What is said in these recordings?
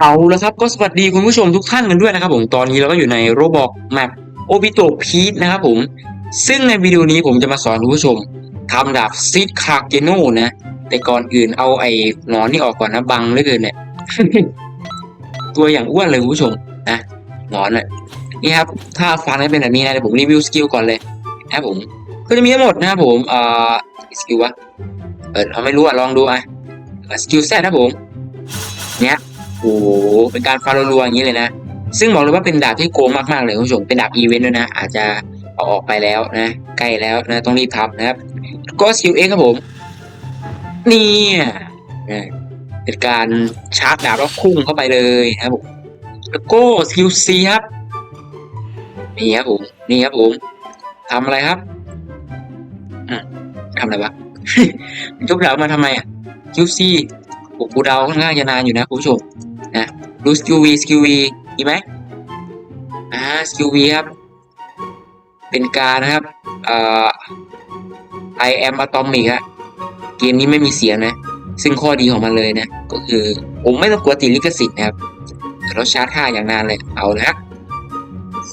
เอาแล้วครับก็สวัสดีคุณผู้ชมทุกท่านกันด้วยนะครับผมตอนนี้เราก็อยู่ในโรบอกแมปโอบิโตพีทนะครับผม ซึ่งในวิดีโอนี้ผมจะมาสอนคุณผู้ชมทำดาบซิดคาเกโนนะ แต่ก่อนอื่นเอาไอ้หนอนนี่ออกก่อนนะบังเหลือเกินเนี่ย ตัวอย่างอ้วนเลยคุณผู้ชมนะหนอนเลยนี่ครับ ถ้าฟังให้เป็นแบบนี้นะเดี๋ยวผมรีวิวสกิลก่อนเลยนะครับผม ก็จะมีทั้งหมดนะครับผมเอ่อสกิลวะเออเราไม่รู้อะลองดูอะสกิลแซดนะผม เนี้ย โอ้โหเป็นการฟาโรลัวอย่างนี้เลยนะ ซึ่งบอกเลยว่าเป็นดาบที่โกงมากๆเลยคุณผู้ชมเป็นดาบอีเวนต์ด้วยนะ อาจจะเอาออกไปแล้วนะใกล้แล้วนะต้องรีบทำนะครับก็สกิลเอ็กครับผมนี่นะเป็นการชาร์จดาบแล้วพุ่งเข้าไปเลยนะครับผมแล้วก็สกิลซีครับนี่ครับผมนี่ครับผมทำอะไรครับทำอะไรวะยกดาบมาทำไมอะสกิลซีผมกูเดาค่อนข้างจะนานอยู่นะคุณผู้ชม ดูสกิลวีสกิลวีมีไหมอ่าสกิลวีครับ เป็นการนะครับเอ่อ I am atomic ฮะเกมนี้ไม่มีเสียงนะ ซึ่งข้อดีของมันเลยนะ ก็คือ ผมไม่ต้องกลัวติดลิขสิทธิ์นะครับเราชาร์จท่าอย่างนานเลย เอาละครับ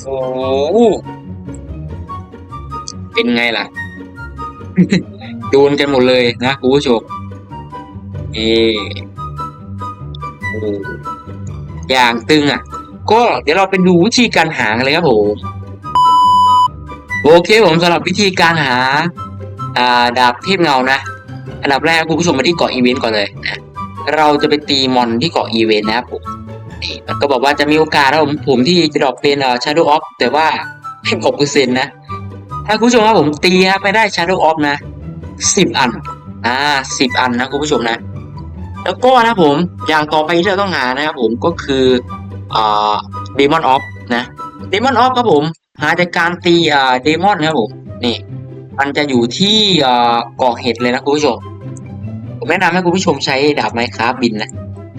โอ้เป็นไงล่ะโดนกันหมดเลยนะคุณผู้ชมเอโอ้ อย่างตึงอะ ก็เดี๋ยวเราไปดูวิธีการหากันเลยครับผมโอเคผมสำหรับวิธีการหาอ่าดาบเทพเงานะ อันดับแรกคุณผู้ชมมาที่เกาะอีเวนต์ก่อนเลยนะเราจะไปตีมอนที่เกาะอีเวนต์นะครับผมนี่มันก็บอกว่าจะมีโอกาสนะผมผมที่จะดรอปเป็นเอ่อ Shadow Off แต่ว่าเพียงหกเปอร์เซ็นต์นะ ถ้าคุณผู้ชมครับผมตีครับไม่ได้ Shadow Off นะสิบอัน อ่าสิบอันนะคุณผู้ชมนะ แล้วก็นะผมอย่างต่อไปที่เราต้องหานะครับผมก็คืออ่าเดมอนออฟนะเดมอนออฟครับผม หาจากการตีอ่าเดมอนนะครับผมนี่มันจะอยู่ที่อ่าเกาะเห็ดเลยนะคุณผู้ชมผมแนะนำให้คุณผู้ชมใช้ดาบไม้คราฟบินนะ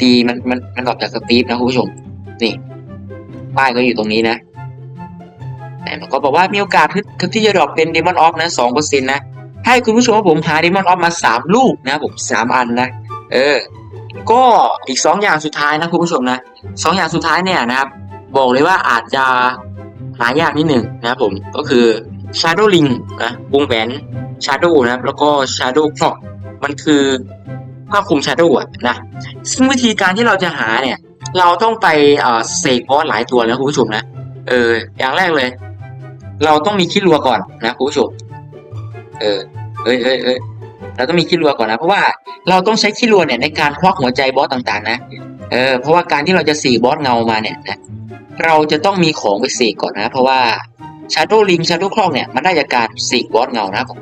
ตีมันมันมันออกจากสตีฟนะคุณผู้ชม นี่ป้ายก็อยู่ตรงนี้นะแต่มันก็บอกว่ามีโอกาสที่จะดรอปเป็นเดมอนออฟนะสองเปอร์เซ็นต์นะให้คุณผู้ชมว่าผมหาเดมอนออฟมาสามลูกนะผมสามอันนะ เออ ก็อีกสองอย่างสุดท้ายนะคุณผู้ชมนะสองอย่างสุดท้ายเนี่ยนะครับ บอกเลยว่าอาจจะหายากนิดหนึ่งนะครับผมก็คือ Shadow Ring นะวงแหวน Shadow นะครับแล้วก็ Shadow Clock มันคือผ้าคลุม Shadow นะซึ่งวิธีการที่เราจะหาเนี่ย เราต้องไปเอ่อเสกบอสหลายตัวนะคุณผู้ชมนะเอออย่างแรกเลย เราต้องมีคิดรัวก่อนนะคุณผู้ชมเออเอ้ยเอ้ยเอ้ยเราต้องมีคิดรัวก่อนนะเพราะว่า เราต้องใช้คิดรัวเนี่ยในการควักหัวใจบอสต่างๆ นะ เออ เพราะว่าการที่เราจะสีบอสเงามาเนี่ยนะ เราจะต้องมีของไปเสกก่อนนะ เพราะว่า Shadow Ring Shadow Clock เนี่ยมันได้จากการสีบอสเงานะครับผม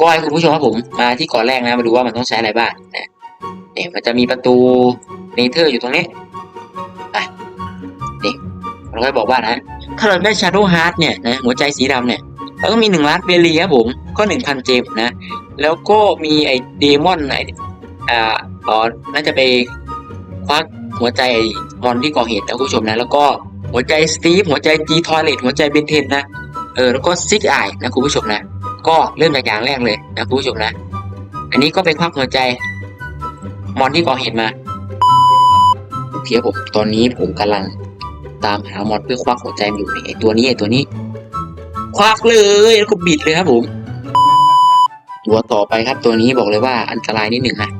ก็ให้คุณผู้ชมครับผมมาที่ก่อนแรกนะมาดูว่ามันต้องใช้อะไรบ้างนะเนี่ยมันจะมีประตูเนเธอร์อยู่ตรงนี้นี่เราก็บอกว่านะถ้าเราได้ Shadow Heart เนี่ยนะหัวใจสีดำเนี่ย แล้วก็มีหนึ่งล้านเบลีครับผมก็หนึ่งพันเจมนะ แล้วก็มีไอ้เดมอนไอ้อ่าอ๋อน่าจะไปควักหัวใจมอนที่ก่อเหตุนะคุณผู้ชมนะ แล้วก็หัวใจสตีฟหัวใจจีทอยเลตหัวใจเบนเทนนะเออแล้วก็ซิกไอนะคุณผู้ชมนะ ก็เริ่มจากอย่างแรกเลยนะคุณผู้ชมนะ อันนี้ก็ไปควักหัวใจมอนที่ก่อเหตุมาโอเคครับผมตอนนี้ผมกำลังตามหามอนเพื่อควักหัวใจอยู่นี่ไอ้ตัวนี้ไอ้ตัวนี้ ควักเลยแล้วก็บิดเลยครับผม ตัวต่อไปครับตัวนี้บอกเลยว่าอันตรายนิดหนึ่งนะ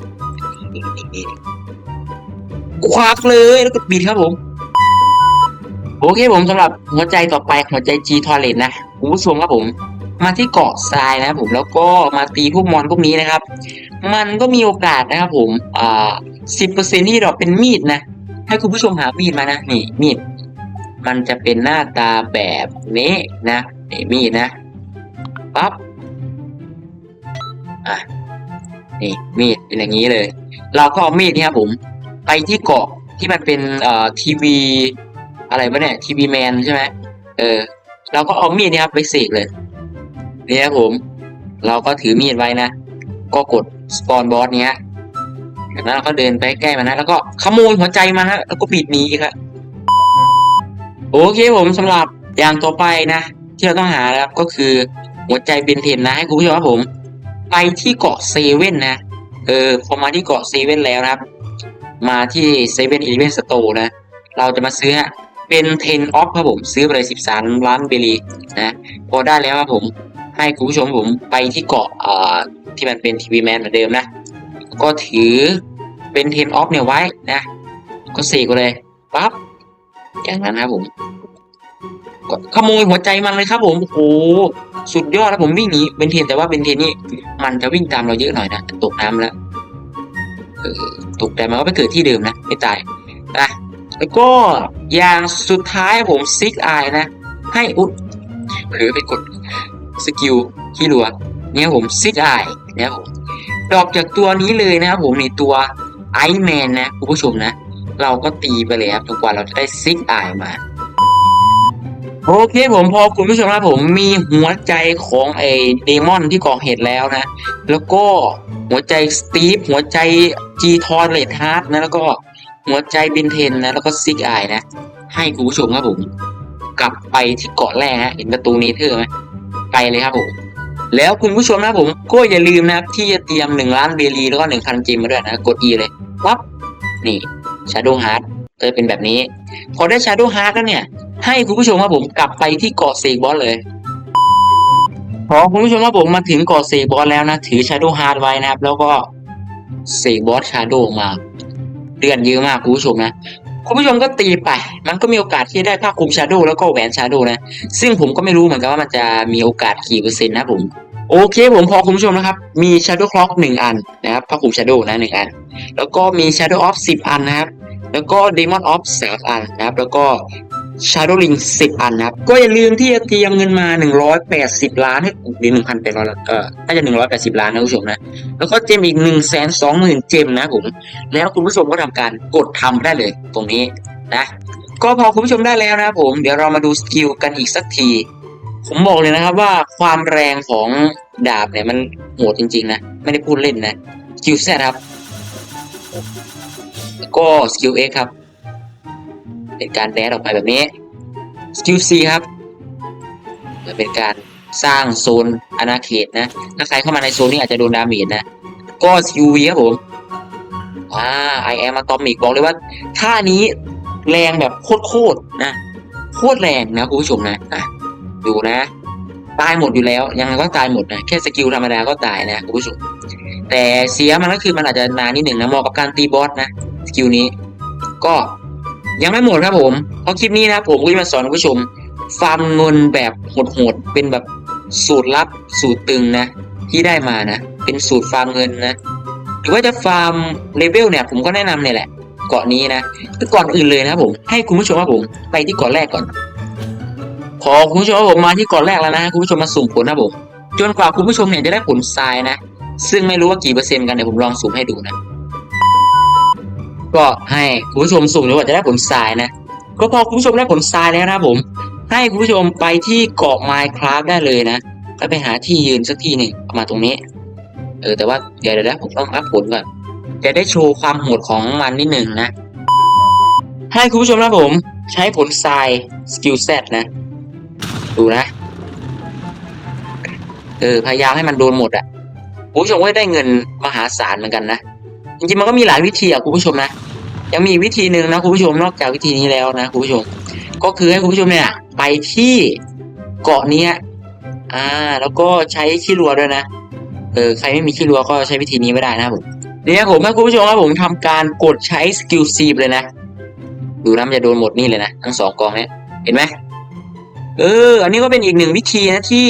ควักเลยแล้วก็บิดครับผม โอเคผมสำหรับหัวใจต่อไปหัวใจ G ทอร์เรตนะคุณผู้ชมครับผม มาที่เกาะทรายนะครับผมแล้วก็มาตีพวกมอนพวกนี้นะครับ มันก็มีโอกาสนะครับผมอ่าสิบเปอร์เซ็นที่เราเป็นมีดนะให้คุณผู้ชมหามีดมานะนี่มีดมันจะเป็นหน้าตาแบบนี้นะ นี่มีดนะปั๊บอะนี่มีดเป็นอย่างนี้เลย เราก็เอามีดเนี่ยครับผม ไปที่เกาะที่มันเป็นเอ่อทีวีอะไรวะเนี่ยทีวีแมนใช่ไหมเออ เราก็เอามีดเนี่ยครับไปเสกเลยนี่ครับผม เราก็ถือมีดไว้นะ ก็กดสปอนบอสเนี้ยจากนั้นเราก็เดินไปใกล้มันนะ แล้วก็ขโมยหัวใจมันนะแล้วก็ปิดหนีครับโอเคผมสำหรับอย่างต่อไปนะ ที่เราต้องหานะครับก็คือหัวใจเบนเทนนะให้คุณผู้ชมครับผม ไปที่เกาะเซเว่นนะ เออพอมาที่เกาะเซเว่นแล้วนะครับ มาที่เซเว่นอีเลเว่นสโตร์นะ เราจะมาซื้อเป็น10 off ครับผมซื้อไปเลย13ล้านเบลีนะพอได้แล้วครับผมให้คุณผู้ชมผมไปที่เกาะอ่าที่มันเป็นทีวีแมนเหมือนเดิมนะ ก็ถือเป็น10 off เนี่ยไว้นะ ก็เสกไปเลยปั๊บอย่างนั้นครับผม ขโมยหัวใจมันเลยครับ ผมโอ้สุดยอดนะผมวิ่งหนีเบนเทนแต่ว่าเบนเทนนี่มันจะวิ่งตามเราเยอะหน่อยนะตกน้ำแล้วตกแต่มันก็ไปเกิดที่เดิมนะไม่ตายนะแล้วก็อย่างสุดท้ายผมซิกอายนะ ให้อุดหรือไปกดสกิลที่รัวเนี่ยผมซิกอายนะครับผมดอกจากตัวนี้เลยนะครับผมในตัวไอแมนนะคุณผู้ชมนะ เราก็ตีไปเลยครับจนกว่าเราจะได้ซิกอายมา โอเคผมพอคุณผู้ชมนะผมมีหัวใจของไอเดมอนที่ก่อเหตุแล้วนะ แล้วก็หัวใจสตีฟหัวใจจีทอนเลดฮาร์ดนะแล้วก็หัวใจบินเทนนะแล้วก็ซิกอายนะ ให้คุณผู้ชมครับผม กลับไปที่เกาะแรกฮะเห็นประตูเนเธอไหมไปเลยครับผมแล้วคุณผู้ชมนะผมก็อย่าลืมนะครับที่จะเตรียมหนึ่งล้านเบลีแล้วก็หนึ่งพันเจมมาด้วยนะกด E เลยปั๊บนี่ชาโดว์ฮาร์ดก็จะเป็นแบบนี้ พอได้ชาโดว์ฮาร์ดแล้วเนี่ย ให้คุณผู้ชมครับผมกลับไปที่เกาะเซกบอสเลยพอคุณผู้ชมครับผมมาถึงเกาะเซกบอสแล้วนะถือชาโดว์ฮาร์ดไว้นะครับ แล้วก็เซกบอสชาโดว์มาเดือนเยอะมากคุณผู้ชมนะคุณผู้ชมก็ตีไป มันก็มีโอกาสที่ได้ผ้าคลุมชาโดว์แล้วก็แหวนชาโดว์นะ ซึ่งผมก็ไม่รู้เหมือนกันว่ามันจะมีโอกาสกี่เปอร์เซ็นต์นะผม โอเคผมพอคุณผู้ชมนะครับ มี Shadow Clock หนึ่งอันนะครับผ้าคลุม Shadow นะหนึ่งอัน แล้วก็มี Shadow of สิบอันนะครับ แล้วก็ Demon of สามอันนะครับ แล้วก็ Shadow Ring สิบอันนะครับ ก็อย่าลืมที่จะเตรียมเงินมาหนึ่งร้อยแปดสิบล้านให้หรือหนึ่งพันแปดร้อยเออน่าจะหนึ่งร้อยแปดสิบล้านนะคุณผู้ชมนะ แล้วก็เจมอีกหนึ่งแสนสองหมื่นเจมนะผม แล้วคุณผู้ชมก็ทำการกดทำได้เลยตรงนี้นะ ก็พอคุณผู้ชมได้แล้วนะผม เดี๋ยวเรามาดูสกิลกันอีกสักที ผมบอกเลยนะครับว่าความแรงของดาบเนี่ยมันโหดจริงๆนะ ไม่ได้พูดเล่นนะสกิลแซครับ ก็สกิลเอครับ เป็นการแดดออกไปแบบนี้สกิลซีครับจะเป็นการสร้างโซนอาณาเขตนะถ้าใครเข้ามาในโซนนี้อาจจะโดนดาเมจนะ ก็สกิลวีครับผมอ่าไอแอมอะตอมิกบอกเลยว่าท่านี้แรงแบบโคตรๆนะโคตรแรงนะคุณผู้ชมนะอะดูนะ ตายหมดอยู่แล้ว ยังไงก็ตายหมดนะแค่สกิลธรรมดาก็ตายนะคุณผู้ชมแต่เสียมันก็คือมันอาจจะนานนิดหนึ่งนะเหมาะกับการตีบอสนะสกิลนี้ ก็ ยังไม่หมดครับผม เพราะคลิปนี้นะผมก็จะมาสอนคุณผู้ชม ฟาร์มเงินแบบโหดๆ เป็นแบบสูตรลับสูตรตึงนะ ที่ได้มานะ เป็นสูตรฟาร์มเงินนะ หรือว่าจะฟาร์มเลเวลเนี่ย ผมก็แนะนำเนี่ยแหละเกาะนี้นะคือก่อนอื่นเลยนะผม ให้คุณผู้ชมครับผม ไปที่เกาะแรกก่อน พอคุณผู้ชมครับผมมาที่เกาะแรกแล้วนะคุณผู้ชมมาสุ่มผลนะผมจนกว่าคุณผู้ชมเนี่ยจะได้ผลทรายนะ ซึ่งไม่รู้ว่ากี่เปอร์เซ็นต์กันเดี๋ยวผมลองสุ่มให้ดูนะ ก็ให้คุณผู้ชมสุ่มจนกว่าจะได้ผลทรายนะ ก็พอคุณผู้ชมได้ผลทรายแล้วนะผม ให้คุณผู้ชมไปที่เกาะ Minecraft ได้เลยนะแล้วไปหาที่ยืนสักที่หนึ่งมาตรงนี้ เออแต่ว่าเดี๋ยวเดี๋ยวนะผมต้องอัพผลก่อนจะได้โชว์ความโหดของมันนิดหนึ่งนะ ให้คุณผู้ชมนะผมใช้ผลทรายสกิลเซตนะ ดูนะ เออพยายามให้มันโดนหมดอะคุณผู้ชมก็ได้เงินมหาศาลเหมือนกันนะ จริงๆมันก็มีหลายวิธีอะคุณผู้ชมนะ ยังมีวิธีหนึ่งนะคุณผู้ชมนอกจากวิธีนี้แล้วนะคุณผู้ชม ก็คือให้คุณผู้ชมเนี่ยไปที่เกาะนี้อ่า แล้วก็ใช้ขี้รัวด้วยนะเออใครไม่มีขี้รัวก็ใช้วิธีนี้ไม่ได้นะผมเดี๋ยผมให้คุณผู้ชมครับผมทำการกดใช้สกิลซีเลยนะดูนะมันจะโดนหมดนี่เลยนะทั้งสองกองเนี้ยเห็นไหมเออ อันนี้ก็เป็นอีกหนึ่งวิธีนะที่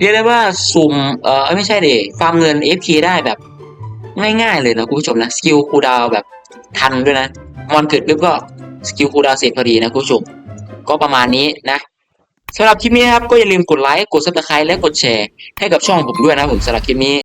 เรียกได้ว่าสุ่มเออไม่ใช่เดฟาร์มเงิน FK ได้แบบง่ายๆเลยนะคุณผู้ชมนะสกิลคูดาวแบบ ทันด้วยนะ มอนเกิดปุ๊บก็สกิลคูดาวเสร็จพอดีนะคุณผู้ชม ก็ประมาณนี้นะสำหรับคลิปนี้นะครับก็อย่าลืมกดไลค์ กดซับสไครต์และกดแชร์ให้กับช่องผมด้วยนะผมสำหรับคลิปนี้